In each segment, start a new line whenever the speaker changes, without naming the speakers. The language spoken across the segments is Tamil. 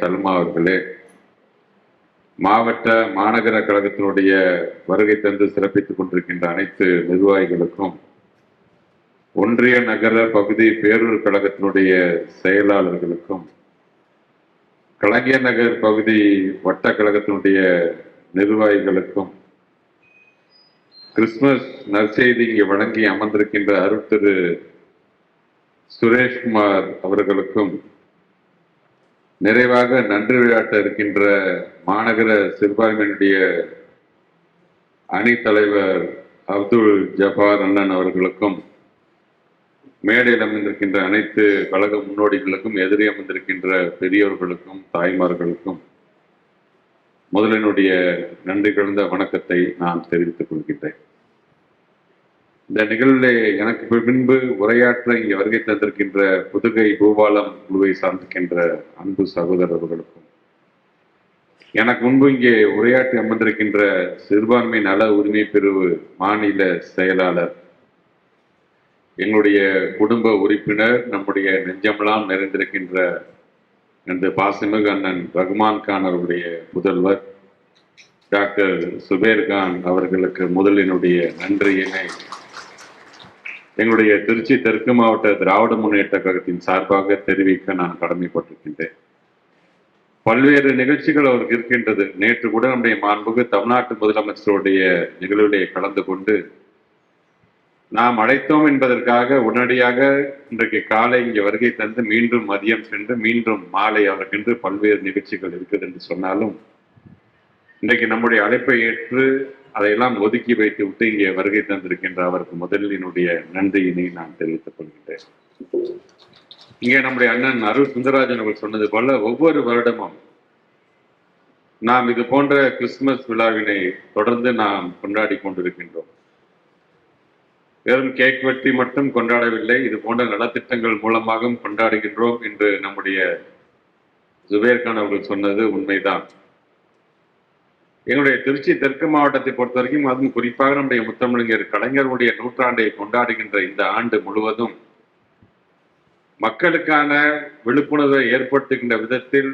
சல்மா அவர்களே மாவட்ட மாநகர கழகத்தினுடைய வருகை தந்து சிறப்பித்துக் கொண்டிருக்கின்ற அனைத்து நிர்வாகிகளுக்கும் ஒன்றிய நகர பகுதி பேரூர் கழகத்தினுடைய செயலாளர்களுக்கும் கலைஞர் நகர் பகுதி வட்ட கழகத்தினுடைய நிர்வாகிகளுக்கும் கிறிஸ்துமஸ் நற்செய்தி இங்கே வழங்கி அமர்ந்திருக்கின்ற அருள் திரு சுரேஷ்குமார் அவர்களுக்கும் நிறைவாக நன்றி விளையாட்ட இருக்கின்ற மாநகர சிறுபான்மையினுடைய அணி தலைவர் அப்துல் ஜபார் அண்ணன் அவர்களுக்கும் மேடையில் அமர்ந்திருக்கின்ற அனைத்து கழக முன்னோடிகளுக்கும் எதிரே அமர்ந்திருக்கின்ற பெரியவர்களுக்கும் தாய்மார்களுக்கும் முதலினுடைய நன்றி கலந்த வணக்கத்தை நான் தெரிவித்துக் கொள்கின்றேன். இந்த நிகழ்விலே எனக்கு பின்பு உரையாற்ற இங்கே வருகை தந்திருக்கின்ற புதுகை பூபாலம் குழுவை சார்ந்திருக்கின்ற அன்பு சகோதரர்களுக்கும் எனக்கு முன்பு இங்கே உரையாற்றி அமர்ந்திருக்கின்ற சிறுபான்மை நல உரிமை பிரிவு மாநில செயலாளர் எங்களுடைய குடும்ப உறுப்பினர் நம்முடைய நெஞ்சமெல்லாம் நிறைந்திருக்கின்ற எனது பாசிமிகு அண்ணன் ரகுமான் கான் அவருடைய புதல்வர் டாக்டர் சுபேர் கான் அவர்களுக்கு முதலினுடைய நன்றியினை எங்களுடைய திருச்சி தெற்கு மாவட்ட திராவிட முன்னேற்ற கழகத்தின் சார்பாக தெரிவிக்க நான் கடமைப்பட்டிருக்கின்றேன். பல்வேறு நிகழ்ச்சிகள் அவருக்கு இருக்கின்றது. நேற்று கூட நம்முடைய மாண்புக்கு தமிழ்நாட்டு முதலமைச்சருடைய நிகழ்விலே கலந்து கொண்டு நாம் அழைத்தோம் என்பதற்காக உடனடியாக இன்றைக்கு காலை இங்கே வருகை தந்து மீண்டும் மதியம் சென்று மீண்டும் மாலை அவருக்கென்று பல்வேறு நிகழ்ச்சிகள் இருக்குது என்று சொன்னாலும் இன்றைக்கு நம்முடைய அழைப்பை ஏற்று அதையெல்லாம் ஒதுக்கி வைத்து விட்டு இங்கே வருகை தந்திருக்கின்ற அவருக்கு முதலில் என்னுடைய நன்றியினை நான் தெரிவித்துக் கொள்கின்றேன். இங்கே நம்முடைய அண்ணன் அருள் சுந்தரராஜன் அவர்கள் சொன்னது போல ஒவ்வொரு வருடமும் நாம் இது போன்ற கிறிஸ்துமஸ் விழாவினை தொடர்ந்து நாம் கொண்டாடி கொண்டிருக்கின்றோம். வெறும் கேக் வெட்டி மட்டும் கொண்டாடவில்லை இது போன்ற நலத்திட்டங்கள் மூலமாகவும் கொண்டாடுகின்றோம் என்று நம்முடைய ஜுபேர் கான் அவர்கள் சொன்னது உண்மைதான். எங்களுடைய திருச்சி தெற்கு மாவட்டத்தை பொறுத்த வரைக்கும் அதுவும் குறிப்பாக நம்முடைய முத்தமிழர் கலைஞருடைய நூற்றாண்டை கொண்டாடுகின்ற இந்த ஆண்டு முழுவதும் மக்களுக்கான விழிப்புணர்வை ஏற்படுத்துகின்ற விதத்தில்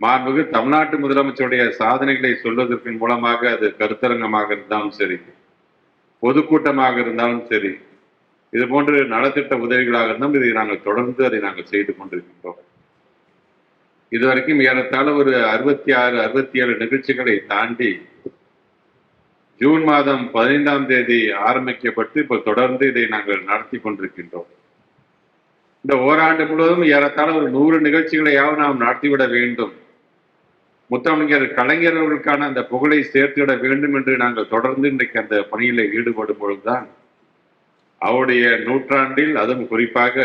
மாண்புகு தமிழ்நாட்டு முதலமைச்சருடைய சாதனைகளை சொல்வதற்கு மூலமாக அது கருத்தரங்கமாக இருந்தாலும் சரி பொதுக்கூட்டமாக இருந்தாலும் சரி இது போன்று நலத்திட்ட உதவிகளாக இருந்தாலும் இதை நாங்கள் தொடர்ந்து அதை நாங்கள் செய்து கொண்டிருக்கின்றோம். இதுவரைக்கும் ஏறத்தாழ ஒரு அறுபத்தி ஆறு அறுபத்தி ஏழு நிகழ்ச்சிகளை தாண்டி ஜூன் மாதம் பதினைந்தாம் தேதி ஆரம்பிக்கப்பட்டு இப்போ தொடர்ந்து இதை நாங்கள் நடத்தி கொண்டிருக்கின்றோம். இந்த ஓராண்டு முழுவதும் ஏறத்தாழ ஒரு நூறு நிகழ்ச்சிகளையாவது நாம் நடத்திவிட வேண்டும். முத்தமிழர் கலைஞர்களுக்கான அந்த புகழை சேர்த்துவிட வேண்டும் என்று நாங்கள் தொடர்ந்து இன்றைக்கு அந்த பணியில் ஈடுபடும் பொழுதுதான் அவருடைய நூற்றாண்டில் அதுவும் குறிப்பாக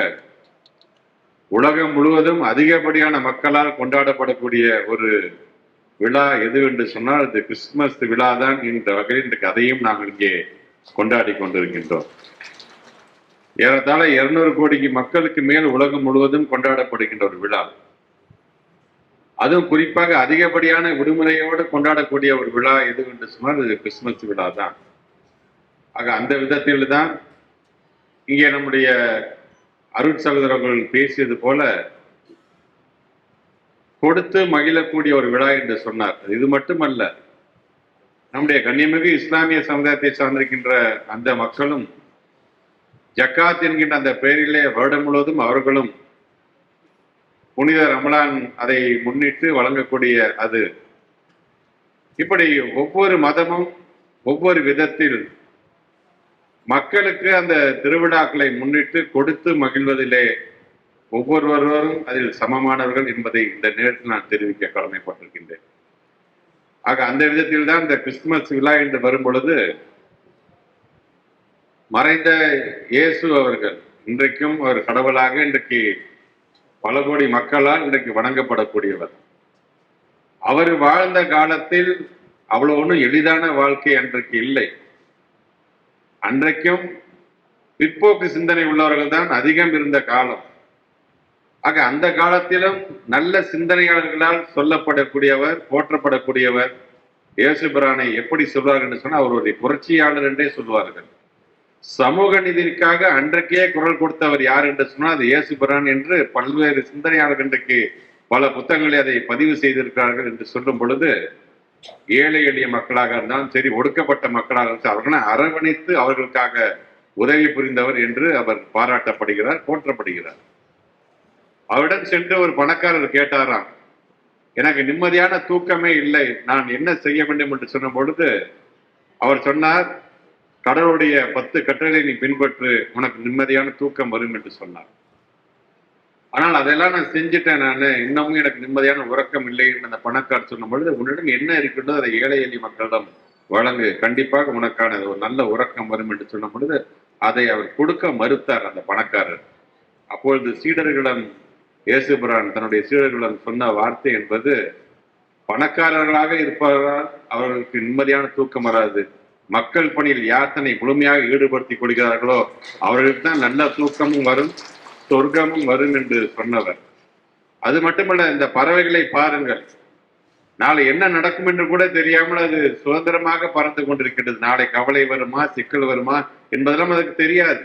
உலகம் முழுவதும் அதிகப்படியான மக்களால் கொண்டாடப்படக்கூடிய ஒரு விழா எது என்று சொன்னால் அது கிறிஸ்துமஸ் விழா தான் என்ற வகையில் இந்த கதையும் நாங்கள் இங்கே கொண்டாடி கொண்டிருக்கின்றோம். ஏறத்தாழ இருநூறு கோடிக்கு மக்களுக்கு மேல் உலகம் முழுவதும் கொண்டாடப்படுகின்ற ஒரு விழா. அதுவும் குறிப்பாக அதிகப்படியான விடுமுறையோடு கொண்டாடக்கூடிய ஒரு விழா எது என்று சொன்னால் அது கிறிஸ்துமஸ் விழா தான் ஆக அந்த விதத்தில் தான் இங்கே நம்முடைய அருட் சகோதரர்கள் பேசியது போல கொடுத்து மகிழக்கூடிய ஒரு விழா என்று சொன்னார். இது மட்டுமல்ல நம்முடைய கண்ணியமிகு இஸ்லாமிய சமுதாயத்தை சார்ந்திருக்கின்ற அந்த மக்களும் ஜக்காத் என்கின்ற அந்த பெயரிலே வருடம் முழுவதும் அவர்களும் புனித ரமலான் அதை முன்னிட்டு வழங்கக்கூடிய அது. இப்படி ஒவ்வொரு மதமும் ஒவ்வொரு விதத்தில் மக்களுக்கு அந்த திருவிழாக்களை முன்னிட்டு கொடுத்து மகிழ்வதிலே ஒவ்வொருவரும் அதில் சமமானவர்கள் என்பதை இந்த நேரத்தில் நான் தெரிவிக்க கடமைப்பட்டிருக்கின்றேன். ஆக அந்த விதத்தில் தான் இந்த கிறிஸ்துமஸ் விழா என்று வரும் பொழுது மறைந்த இயேசு அவர்கள் இன்றைக்கும் ஒரு கடவுளாக இன்றைக்கு பல கோடி மக்களால் இன்றைக்கு வணங்கப்படக்கூடியவர். அவர் வாழ்ந்த காலத்தில் அவ்வளவு ஒன்றும் எளிதான வாழ்க்கை அன்றைக்கு இல்லை. அன்றைக்கும் பிற்போக்கு சிந்தனை உள்ளவர்கள் தான் அதிகம் இருந்த காலம். ஆக அந்த காலத்திலும் நல்ல சிந்தனையாளர்களால் சொல்லப்படக்கூடியவர் போற்றப்படக்கூடியவர் இயேசுபிரானை எப்படி சொல்வார்கள் என்று சொன்னால் அவர் ஒரு புரட்சியாளர் என்றே சொல்வார்கள். சமூக நீதிக்காக அன்றைக்கே குரல் கொடுத்தவர் யார் என்று சொன்னால் அது இயேசுபிரான் என்று பல்வேறு சிந்தனையாளர்கள் இன்றைக்கு பல புத்தகங்களை அதை பதிவு செய்திருக்கிறார்கள் என்று சொல்லும் பொழுது ஏழை எளிய மக்களாக இருந்தாலும் சரி ஒடுக்கப்பட்ட மக்களாக இருந்தாலும் அவர்களை அரவணைத்து அவர்களுக்காக உதவி புரிந்தவர் என்று அவர் பாராட்டப்படுகிறார் போற்றப்படுகிறார். அவரிடம் சென்று ஒரு பணக்காரர் கேட்டாராம் எனக்கு நிம்மதியான தூக்கமே இல்லை நான் என்ன செய்ய வேண்டும்? என்று சொன்ன பொழுது அவர் சொன்னார் கடவுளுடைய பத்து கட்டளை நீ பின்பற்று உனக்கு நிம்மதியான தூக்கம் வரும் என்று சொன்னார். ஆனால் அதெல்லாம் நான் செஞ்சுட்டேன் நான். இன்னமும் எனக்கு நிம்மதியான உறக்கம் இல்லை என்று அந்த பணக்கார் சொன்ன பொழுது உன்னிடம் என்ன இருக்குன்னு அதை ஏழை எளிய மக்களிடம் வழங்கு. கண்டிப்பாக உனக்கான ஒரு நல்ல உறக்கம் வரும் என்று சொன்ன பொழுது அதை அவர் கொடுக்க மறுத்தார் அந்த பணக்காரர். அப்பொழுது சீடர்களிடம் இயேசுபிரான் தன்னுடைய சீடர்களிடம் சொன்ன வார்த்தை என்பது பணக்காரர்களாக இருப்பவரால் அவர்களுக்கு நிம்மதியான தூக்கம் வராது. மக்கள் பணியில் யார் தன்னை முழுமையாக ஈடுபடுத்திக் கொள்கிறார்களோ அவர்களுக்கு தான் நல்ல தூக்கமும் வரும். சொர்க்கமும் வரும் என்று சொன்னவர். அது மட்டுமல்ல இந்த பறவைகளை பாருங்கள். நாளை என்ன நடக்கும் என்று கூட தெரியாமல் அது சுதந்திரமாக பறந்து கொண்டிருக்கின்றது. நாளை கவலை வருமா சிக்கல் வருமா என்பதெல்லாம் அதுக்கு தெரியாது.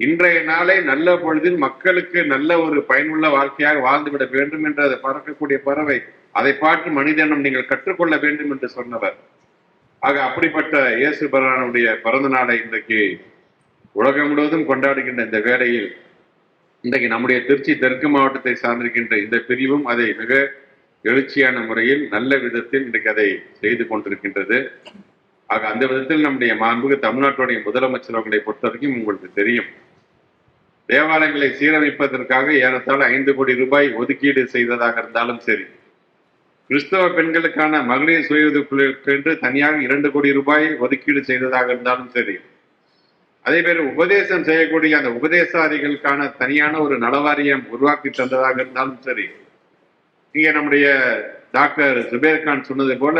இன்றைய நாளை நல்ல பொழுதில் மக்களுக்கு நல்ல ஒரு பயனுள்ள வாழ்க்கையாக வாழ்ந்துவிட வேண்டும் என்று அதை பறக்கக்கூடிய பறவை. அதை பார்த்து மனிதனம் நீங்கள் கற்றுக்கொள்ள வேண்டும் என்று சொன்னவர். ஆக அப்படிப்பட்ட இயேசு பகவானுடைய பிறந்த நாளை இன்றைக்கு உலகம் முழுவதும் கொண்டாடுகின்ற இந்த வேளையில் இன்றைக்கு நம்முடைய திருச்சி தெற்கு மாவட்டத்தை சார்ந்திருக்கின்ற இந்த பிரிவும் அதை மிக எழுச்சியான முறையில் நல்ல விதத்தில் இன்றைக்கு அதை செய்து கொண்டிருக்கின்றது. ஆக அந்த விதத்தில் நம்முடைய மாண்புக்கு தமிழ்நாட்டுடைய முதலமைச்சர் அவர்களை பொறுத்த வரைக்கும் உங்களுக்கு தெரியும். தேவாலயங்களை சீரமைப்பதற்காக ஏறத்தாழ ஐந்து கோடி ரூபாய் ஒதுக்கீடு செய்ததாக இருந்தாலும் சரி கிறிஸ்தவ பெண்களுக்கான மகளிர் சுய உதவிக்குழுக்களுக்கு என்று தனியாக இரண்டு கோடி ரூபாய் ஒதுக்கீடு செய்ததாக இருந்தாலும் சரி அதே பேர் உபதேசம் செய்யக்கூடிய அந்த உபதேசாரிகளுக்கான தனியான ஒரு நலவாரியம் உருவாக்கி தந்ததாக இருந்தாலும் சரி இங்க நம்முடைய டாக்டர் சுபேர் கான் சொன்னது போல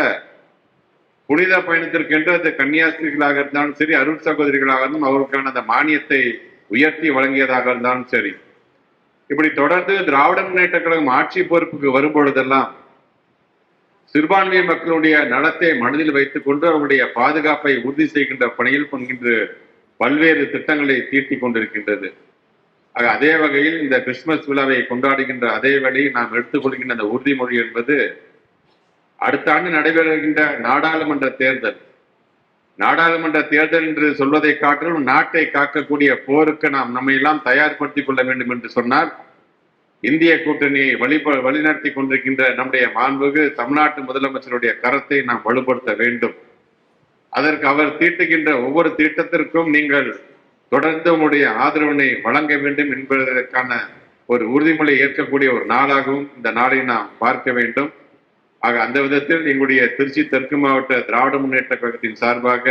புனித பயணத்திற்கென்று அது கன்னியாஸ்திரிகளாக இருந்தாலும் சரி அருள் சகோதரிகளாக இருந்தாலும் அவருக்கான அந்த மானியத்தை உயர்த்தி வழங்கியதாக இருந்தாலும் சரி. இப்படி தொடர்ந்து திராவிட முன்னேற்ற கழகம் ஆட்சி பொறுப்புக்கு வரும்பொழுதெல்லாம் சிறுபான்மை மக்களுடைய நலத்தை மனதில் வைத்துக் கொண்டு அவருடைய பாதுகாப்பை உறுதி செய்கின்ற பணியில் பங்கின்று பல்வேறு திட்டங்களை தீட்டிக் கொண்டிருக்கின்றது. அதே வகையில் இந்த கிறிஸ்துமஸ் விழாவை கொண்டாடுகின்ற அதே வேளையில் நாம் எடுத்துக்கொள்கின்ற அந்த உறுதிமொழி என்பது அடுத்த ஆண்டு நடைபெறுகின்ற நாடாளுமன்ற தேர்தல். நாடாளுமன்ற தேர்தல் என்று சொல்வதை காட்டிலும் நாட்டை காக்கக்கூடிய போருக்கு நாம் நம்மை எல்லாம் தயார்படுத்திக் கொள்ள வேண்டும் என்று சொன்னால் இந்திய கூட்டணியை வழி வழிநடத்தி கொண்டிருக்கின்ற நம்முடைய மாண்புகு தமிழ்நாட்டு முதலமைச்சருடைய கரத்தை நாம் வலுப்படுத்த வேண்டும். அதற்கு அவர் தீட்டுகின்ற ஒவ்வொரு திட்டத்திற்கும் நீங்கள் தொடர்ந்து உங்களுடைய ஆதரவினை வழங்க வேண்டும் என்பதற்கான ஒரு உறுதிமொழி ஏற்கக்கூடிய ஒரு நாளாகவும் இந்த நாளை நாம் பார்க்க வேண்டும். ஆக அந்த விதத்தில் எங்களுடைய திருச்சி தெற்கு மாவட்ட திராவிட முன்னேற்ற கழகத்தின் சார்பாக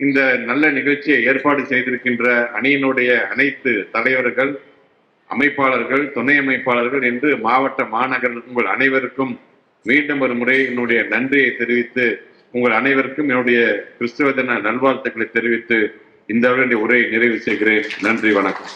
இந்த நல்ல நிகழ்ச்சியை ஏற்பாடு செய்திருக்கின்ற அணியினுடைய அனைத்து தலைவர்கள் அமைப்பாளர்கள் துணை அமைப்பாளர்கள் என்று மாவட்ட மாநகர் உங்கள் அனைவருக்கும் மீண்டும் ஒரு முறை என்னுடைய நன்றியை தெரிவித்து உங்கள் அனைவருக்கும் என்னுடைய கிறிஸ்துவ தின நல்வாழ்த்துக்களை தெரிவித்து இந்த உரையை நிறைவு செய்கிறேன். நன்றி வணக்கம்.